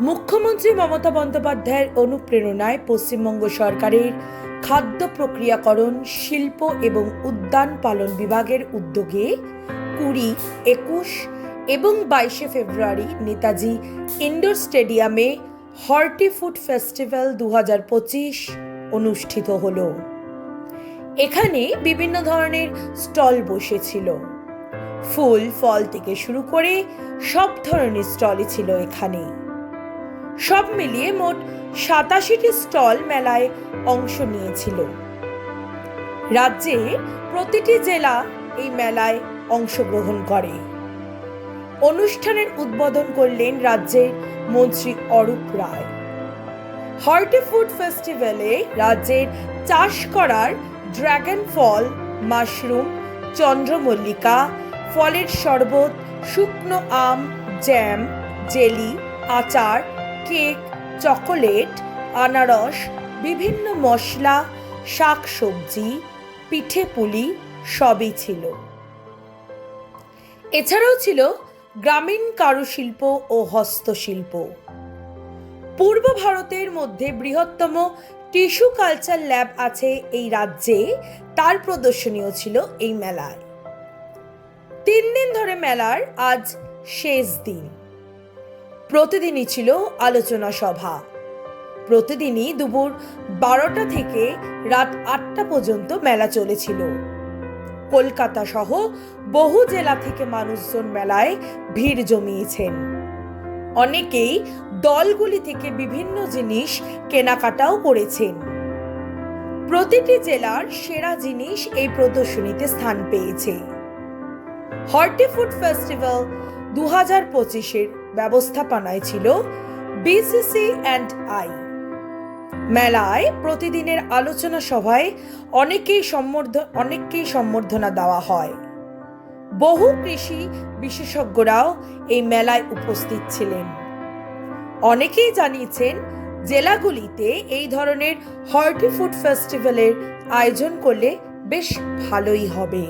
মুখ্যমন্ত্রী মমতা বন্দ্যোপাধ্যায়ের অনুপ্রেরণায় পশ্চিমবঙ্গ সরকারের খাদ্য প্রক্রিয়াকরণ, শিল্প এবং উদ্যান পালন বিভাগের উদ্যোগে কুড়ি, একুশ এবং বাইশে ফেব্রুয়ারি নেতাজি ইন্ডোর স্টেডিয়ামে হর্টি ফুড ফেস্টিভ্যাল দু অনুষ্ঠিত হলো। এখানে বিভিন্ন ধরনের স্টল বসেছিল। ফুল, ফল থেকে শুরু করে সব ধরনের স্টলই ছিল এখানে। সব মিলিয়ে মোট সাতাশিটি স্টল মেলায় অংশ নিয়েছিল। রাজ্যে প্রতিটি জেলা এই মেলায় অংশগ্রহণ করে। অনুষ্ঠানের উদ্বোধন করলেন রাজ্যের মন্ত্রী অরূপ রায়। হর্টি ফুড ফেস্টিভ্যালে রাজ্যের চাষ করার ড্রাগন ফল, মাশরুম, চন্দ্রমল্লিকা, ফলের শরবত, শুকনো আম, জ্যাম, জেলি, আচার কেক, চকোলেট, আনারস, বিভিন্ন মশলা শাক সবজি পিঠে পুলি সবই ছিল। এছাড়াও ছিল গ্রামীণ কারুশিল্প ও হস্তশিল্প। পূর্ব ভারতের মধ্যে বৃহত্তম টিস্যু কালচার ল্যাব আছে এই রাজ্যে, তার প্রদর্শনীয় ছিল এই মেলায়। তিন দিন ধরে মেলার আজ শেষ দিন। প্রতিদিনই ছিল আলোচনা সভা। প্রতিদিনই দুপুর বারোটা থেকে রাত আটটা পর্যন্ত মেলা চলেছিল। কলকাতা সহ বহু জেলা থেকে মানুষজন মেলায় ভিড় জমিয়েছেন। অনেকেই দলগুলি থেকে বিভিন্ন জিনিস কেনাকাটাও করেছেন। প্রতিটি জেলার সেরা জিনিস এই প্রদর্শনীতে স্থান পেয়েছে। হর্টি ফুড ফেস্টিভ্যাল দু হাজার পঁচিশের ব্যবস্থাপনায় ছিল বিসিসি অ্যান্ড আই মেলায় প্রতিদিনের আলোচনা সভায় অনেকেই সম্বর্ধ অনেককেই সম্বর্ধনা দেওয়া হয়। বহু কৃষি বিশেষজ্ঞরাও এই মেলায় উপস্থিত ছিলেন। অনেকেই জানিয়েছেন, জেলাগুলিতে এই ধরনের হর্টি ফুড ফেস্টিভ্যালের আয়োজন করলে বেশ ভালোই হবে।